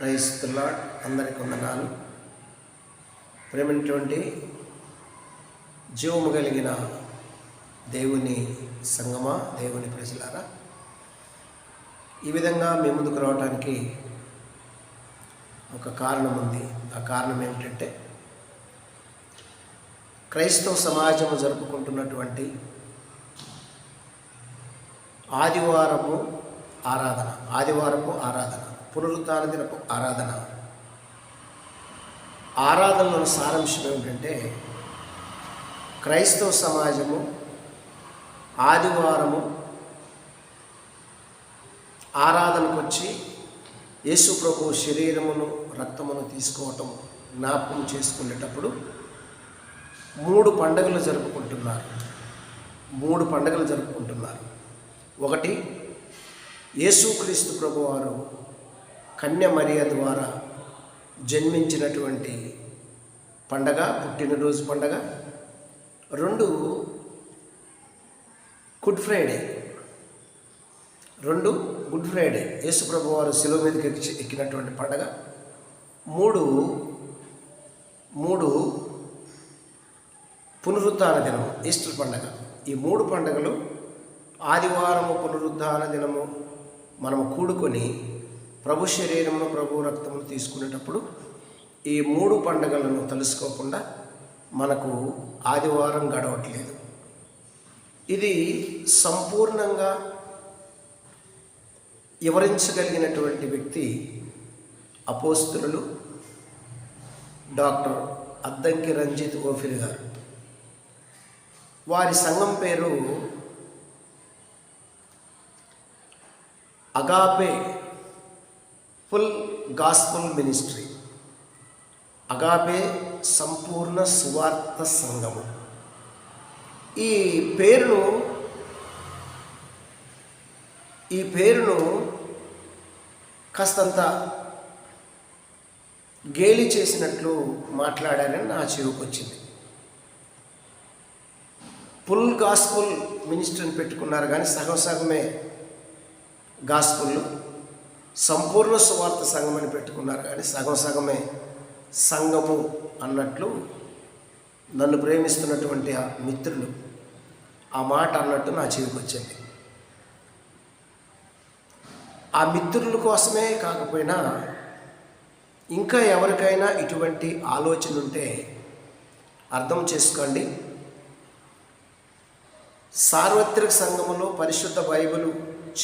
రైస్తులా అందరికి వందనాలు. ప్రేమైనటువంటి జీవము కలిగిన దేవుని సంగమా దేవుని ప్రజలారా ఈ విధంగా మీ ముందుకు రావడానికి ఒక కారణం ఉంది. ఆ కారణం ఏమిటంటే క్రైస్తవ సమాజము జరుపుకుంటున్నటువంటి ఆదివారము ఆరాధన ఆదివారపు ఆరాధన. పునరుత్థాన దినపు ఆరాధన. ఆరాధనలోని సారాంశం ఏమిటంటే క్రైస్తవ సమాజము ఆదివారము ఆరాధనకు వచ్చి యేసు ప్రభు శరీరమును రక్తమును తీసుకోవటం జ్ఞాపకం చేసుకునేటప్పుడు మూడు పండుగలు జరుపుకుంటున్నారు. మూడు పండుగలు జరుపుకుంటున్నారు. ఒకటి యేసుక్రీస్తు ప్రభువారు కన్య మరియ ద్వారా జన్మించినటువంటి పండగ పుట్టినరోజు పండగ. రెండు గుడ్ ఫ్రైడే. రెండు గుడ్ ఫ్రైడే. యేసుప్రభు వారు సెలవు మీదకి ఎక్కి ఎక్కినటువంటి పండగ. మూడు మూడు పునరుద్ధాన దినము ఈస్టర్ పండగ. ఈ మూడు పండగలు ఆదివారము పునరుద్ధాన దినము మనము కూడుకొని ప్రభు శరీరమును ప్రభు రక్తమును తీసుకునేటప్పుడు ఈ మూడు పండుగలను తెలుసుకోకుండా మనకు ఆదివారం గడవట్లేదు. ఇది సంపూర్ణంగా వివరించగలిగినటువంటి వ్యక్తి అపోస్తులు డాక్టర్ అద్దంకి రంజిత్ ఓఫిల్ గారు. వారి సంఘం పేరు Agape full gospel ministry. Agape సంపూర్ణ సువార్త సంఘము. ఈ పేరును ఈ పేరును కాస్తంత గేలి చేసినట్లు మాట్లాడారని నా చెవుకు వచ్చింది ఫుల్ గాస్పుల్ మినిస్ట్రీని పెట్టుకున్నారు కానీ సగం సగమే గాస్పుల్ సంపూర్ణ సువార్త సంఘం అని పెట్టుకున్నారు కానీ సగం సగమే సంఘము అన్నట్లు నన్ను ప్రేమిస్తున్నటువంటి ఆ మిత్రులు ఆ మాట అన్నట్టు నా చెవికి వచ్చింది. ఆ మిత్రుల కోసమే కాకపోయినా ఇంకా ఎవరికైనా ఇటువంటి ఆలోచన ఉంటే అర్థం చేసుకోండి. సార్వత్రిక సంఘములో పరిశుద్ధ బైబిల్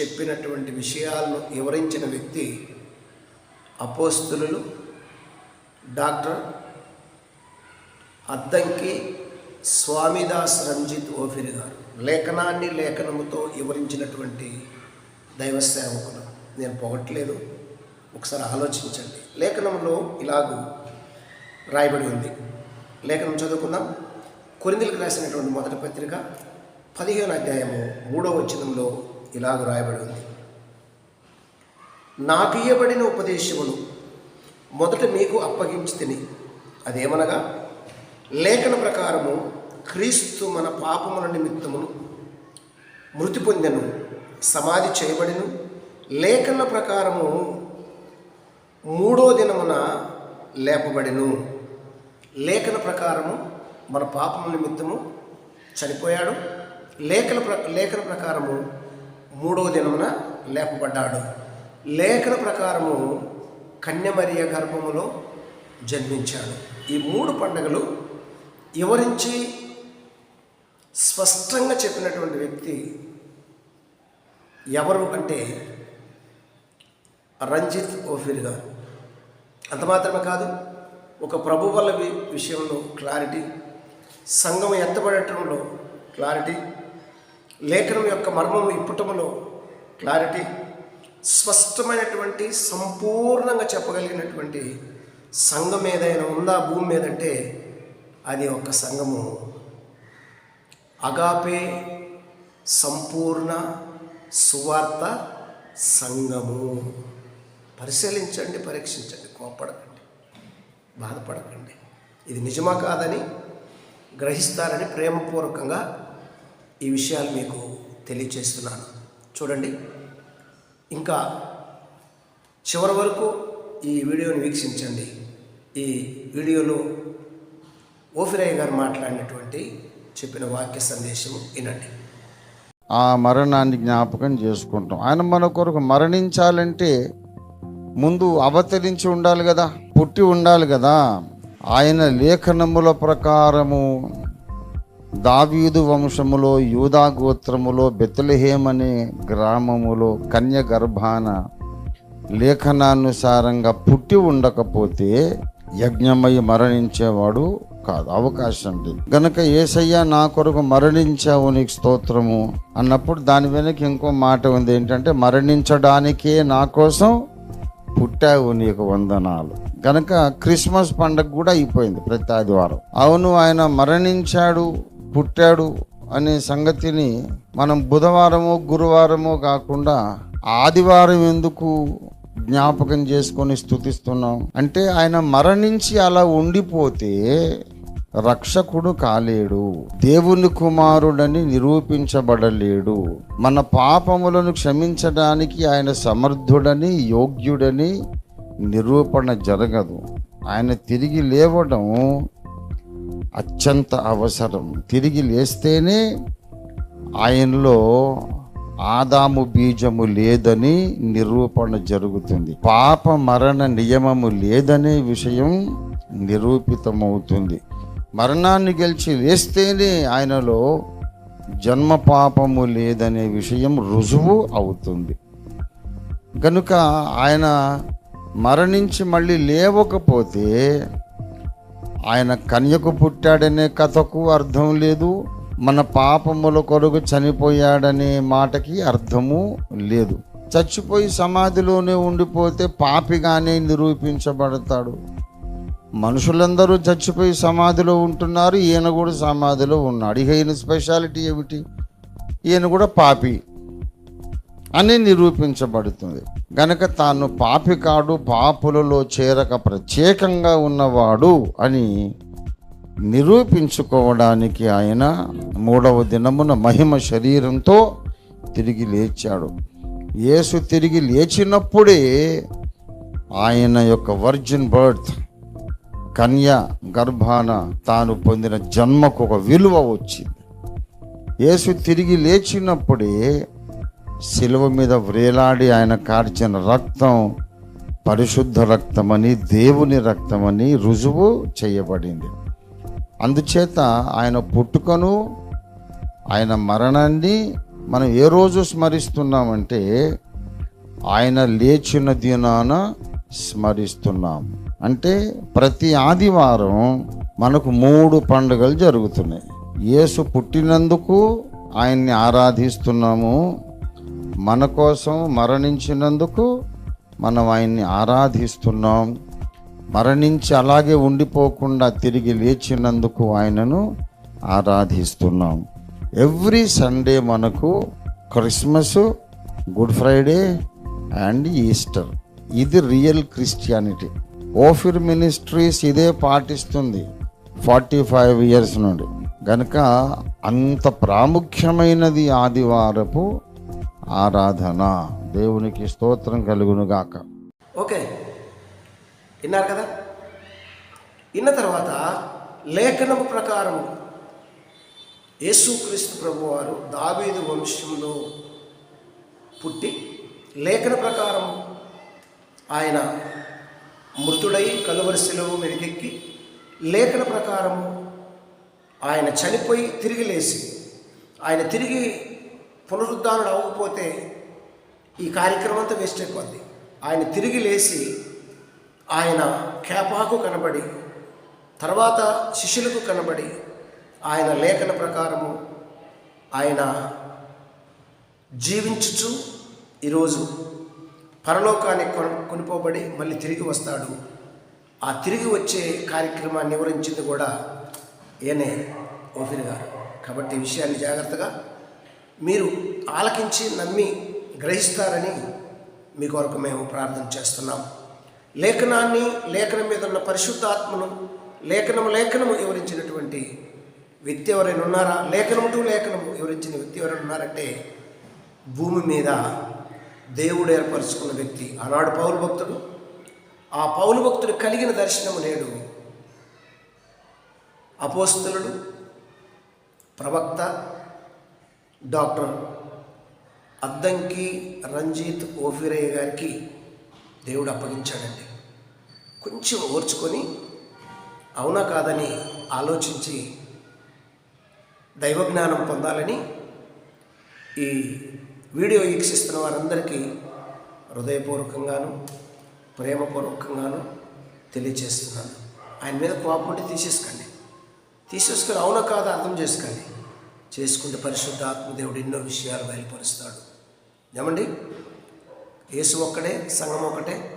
చెప్పినటువంటి విషయాలను వివరించిన వ్యక్తి అపోస్తులు డాక్టర్ అద్దంకి స్వామిదాస్ రంజిత్ ఓఫిర్ గారు. లేఖనాన్ని లేఖనముతో వివరించినటువంటి దైవ సేవకులు. నేను పొగట్లేదు ఒకసారి ఆలోచించండి. లేఖనంలో ఇలాగూ రాయబడి ఉంది. లేఖనం చదువుకుందాం. కొరిందులకు రాసినటువంటి మొదటి పత్రిక పదిహేను అధ్యాయము మూడవ వచనంలో ఇలాగ రాయబడి ఉంది. నాకు ఇయ్యబడిన ఉపదేశమును మొదట మీకు అప్పగించి తిని అదేమనగా లేఖన ప్రకారము క్రీస్తు మన పాపముల నిమిత్తమును మృతి పొందెను సమాధి చేయబడిను. లేఖన ప్రకారము మూడో దినమున లేపబడిను. లేఖన ప్రకారము మన పాపముల నిమిత్తము చనిపోయాడు. లేఖల ప్ర లేఖన ప్రకారము మూడవ దినమున లేపబడ్డాడు. లేఖన ప్రకారము కన్యమరియ గర్భములో జన్మించాడు. ఈ మూడు పండుగలు వివరించి స్పష్టంగా చెప్పినటువంటి వ్యక్తి ఎవరు అంటే రంజిత్ ఓఫిర్ గారు. అంత మాత్రమే కాదు ఒక ప్రభు వల్ల విషయంలో క్లారిటీ సంఘం ఎత్తబడటంలో క్లారిటీ లేఖనం యొక్క మర్మం ఇప్పటంలో క్లారిటీ స్పష్టమైనటువంటి సంపూర్ణంగా చెప్పగలిగినటువంటి సంఘం ఏదైనా ఉందా భూమి మీదంటే అది ఒక సంఘము. అగాపే సంపూర్ణ సువార్త సంఘము. పరిశీలించండి పరీక్షించండి కోపడకండి బాధపడకండి. ఇది నిజమా కాదని గ్రహిస్తారని ప్రేమపూర్వకంగా ఈ విషయాలు మీకు తెలియచేస్తున్నాను. చూడండి. ఇంకా చివరి వరకు ఈ వీడియోని వీక్షించండి. ఈ వీడియోలో ఓఫిరాయ్ గారు మాట్లాడినటువంటి చెప్పిన వాక్య సందేశం వినండి. ఆ మరణాన్ని జ్ఞాపకం చేసుకుంటాం. ఆయన మన కొరకు మరణించాలంటే ముందు అవతరించి ఉండాలి కదా పుట్టి ఉండాలి కదా. ఆయన లేఖనముల ప్రకారము దావీదు వంశములో యూదా గోత్రములో బెత్తలహేమ్ అనే గ్రామములో కన్య గర్భాన లేఖనానుసారంగా పుట్టి ఉండకపోతే యజ్ఞమై మరణించేవాడు కాదు అవకాశం లేదు. గనక ఏసయ్య నా కొరకు మరణించావు నీకు స్తోత్రము అన్నప్పుడు దాని వెనక ఇంకో మాట ఉంది. ఏంటంటే మరణించడానికే నా కోసం పుట్టావు నీకు వందనాలు. గనక క్రిస్మస్ పండగ కూడా అయిపోయింది ప్రతి ఆదివారం. అవును ఆయన మరణించాడు పుట్టాడు అనే సంగతిని మనం బుధవారమో గురువారమో కాకుండా ఆదివారం ఎందుకు జ్ఞాపకం చేసుకొని స్థుతిస్తున్నాం అంటే ఆయన మరణించి అలా ఉండిపోతే రక్షకుడు కాలేడు దేవుని కుమారుడని నిరూపించబడలేడు. మన పాపములను క్షమించడానికి ఆయన సమర్థుడని యోగ్యుడని నిరూపణ జరగదు. ఆయన తిరిగి లేవడం అత్యంత అవసరం. తిరిగి లేస్తేనే ఆయనలో ఆదాము బీజము లేదని నిరూపణ జరుగుతుంది. పాప మరణ నియమము లేదనే విషయం నిరూపితమవుతుంది. మరణాన్ని గెలిచి లేస్తేనే ఆయనలో జన్మ పాపము లేదనే విషయం రుజువు అవుతుంది. కనుక ఆయన మరణించి మళ్ళీ లేవకపోతే ఆయన కన్యకు పుట్టాడనే కథకు అర్థం లేదు మన పాపముల కొరకు చనిపోయాడనే మాటకి అర్థము లేదు. చచ్చిపోయి సమాధిలోనే ఉండిపోతే పాపిగానే నిరూపించబడతాడు. మనుషులందరూ చచ్చిపోయి సమాధిలో ఉంటున్నారు ఈయన కూడా సమాధిలో ఉన్నాడు. ఇక ఈయన స్పెషాలిటీ ఏమిటి? ఈయన కూడా పాపి. అని నిరూపించబడుతుంది. గనక తాను పాపి కాడు పాపులలో చేరక ప్రత్యేకంగా ఉన్నవాడు అని నిరూపించుకోవడానికి ఆయన మూడవ దినమున మహిమ శరీరంతో తిరిగి లేచాడు. యేసు తిరిగి లేచినప్పుడే ఆయన యొక్క వర్జిన్ బర్త్ కన్య గర్భాన తాను పొందిన జన్మకు ఒక విలువ వచ్చింది. యేసు తిరిగి లేచినప్పుడే శిలువ మీద వ్రేలాడి ఆయన కార్చిన రక్తం పరిశుద్ధ రక్తమని దేవుని రక్తమని రుజువు చేయబడింది. అందుచేత ఆయన పుట్టుకను ఆయన మరణాన్ని మనం ఏ రోజు స్మరిస్తున్నామంటే ఆయన లేచిన దినాన స్మరిస్తున్నాం. అంటే ప్రతి ఆదివారం మనకు మూడు పండుగలు జరుగుతున్నాయి. యేసు పుట్టినందుకు ఆయన్ని ఆరాధిస్తున్నాము మన కోసం మరణించినందుకు మనం ఆయన్ని ఆరాధిస్తున్నాం. మరణించి అలాగే ఉండిపోకుండా తిరిగి లేచినందుకు ఆయనను ఆరాధిస్తున్నాం. ఎవ్రీ సండే మనకు Christmas Good Friday and Easter. ఇది రియల్ క్రిస్టియానిటీ. ఓఫిర్ మినిస్ట్రీస్ ఇదే పాటిస్తుంది ఫార్టీ ఫైవ్ ఇయర్స్ నుండి. కనుక అంత ప్రాముఖ్యమైనది ఆదివారపు ఆరాధన. దేవునికి స్తోత్రం కలుగునుగాక. ఓకే. విన్నారు కదా? విన్న తర్వాత లేఖనం ప్రకారం యేసుక్రీస్తు ప్రభువారు దావీదు వంశంలో పుట్టి లేఖన ప్రకారం ఆయన మృతుడై కలువరిశిలో మెరుగెక్కి లేఖన ప్రకారం ఆయన చనిపోయి తిరిగి లేచి ఆయన తిరిగి పునరుద్ధానుడు అవ్వకపోతే ఈ కార్యక్రమం అంతా వేస్ట్ అయిపోద్ది. ఆయన తిరిగి లేచి ఆయన కేపాకు కనబడి తర్వాత శిష్యులకు కనబడి ఆయన లేఖన ప్రకారము ఆయన జీవించుచు ఈరోజు పరలోకానికి కొన కొనిపోబడి మళ్ళీ తిరిగి వస్తాడు. ఆ తిరిగి వచ్చే కార్యక్రమాన్ని వివరించింది కూడా ఈయనే ఓఫిర్ గారు. కాబట్టి ఈ విషయాన్ని జాగ్రత్తగా మీరు ఆలకించి నమ్మి గ్రహిస్తారని మీ కొరకు మేము ప్రార్థన చేస్తున్నాం. లేఖనాన్ని లేఖనం మీద ఉన్న పరిశుద్ధాత్మను లేఖనము లేఖనము వివరించినటువంటి వ్యక్తి ఎవరైనా ఉన్నారా? లేఖనము టు లేఖనము వివరించిన వ్యక్తి ఎవరైనా ఉన్నారంటే భూమి మీద దేవుడు ఏర్పరచుకున్న వ్యక్తి. ఆనాడు పౌరు భక్తుడు. ఆ పౌలు భక్తుడు కలిగిన దర్శనము నేడు అపోస్తులుడు ప్రవక్త డాక్టర్ అద్దంకి రంజిత్ ఓఫిరయ్య గారికి దేవుడు అప్పగించాడండి. కొంచెం ఓర్చుకొని అవునా కాదని ఆలోచించి దైవజ్ఞానం పొందాలని ఈ వీడియో వీక్షిస్తున్న వారందరికీ హృదయపూర్వకంగాను ప్రేమపూర్వకంగాను తెలియచేస్తున్నాను ఆయన మీద కోపం ఉంటే తీసేసుకోండి. తీసేసుకొని అవునా కాదా అర్థం చేసుకోండి. చేసుకుంటే పరిశుద్ధ ఆత్మదేవుడు ఎన్నో విషయాలు బయలుపరుస్తాడు. ఏమండి? యేసు ఒక్కటే సంఘం ఒకటే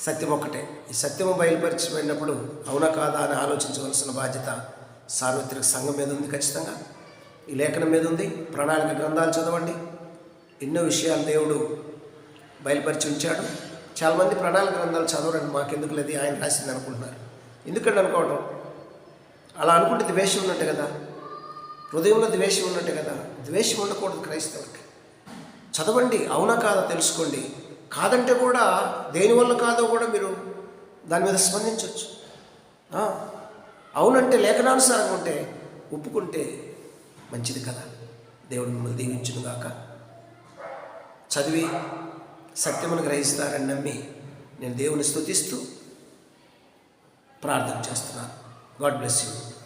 సత్యం ఒక్కటే. ఈ సత్యము బయలుపరిచిపోయినప్పుడు అవునా కాదా అని ఆలోచించవలసిన బాధ్యత సార్వత్రిక సంఘం మీద ఉంది ఖచ్చితంగా. ఈ లేఖనం మీద ఉంది ప్రణాళిక గ్రంథాలు చదవండి. ఎన్నో విషయాలు దేవుడు బయలుపరిచి ఉంచాడు. చాలామంది ప్రణాళిక గ్రంథాలు చదవరండి మాకెందుకు లేదు ఆయన రాసింది అనుకుంటున్నారు. ఎందుకంటే అనుకోవటం? అలా అనుకుంటే ద్వేషం ఉన్నట్టు కదా. హృదయంలో ద్వేషం ఉన్నట్టు కదా? ద్వేషం ఉండకూడదు క్రైస్తవులకి. చదవండి అవునా కాదా తెలుసుకోండి. కాదంటే కూడా దేనివల్ల కాదో కూడా మీరు దాని మీద స్పందించవచ్చు అవునంటే లేఖనానుసారంగా ఉంటే ఒప్పుకుంటే మంచిది కదా? దేవుడు మిమ్మల్ని దీవించును గాక. చదివి సత్యమును గ్రహిస్తారని నమ్మి నేను దేవుని స్తుతిస్తూ ప్రార్థన చేస్తున్నాను. God bless you.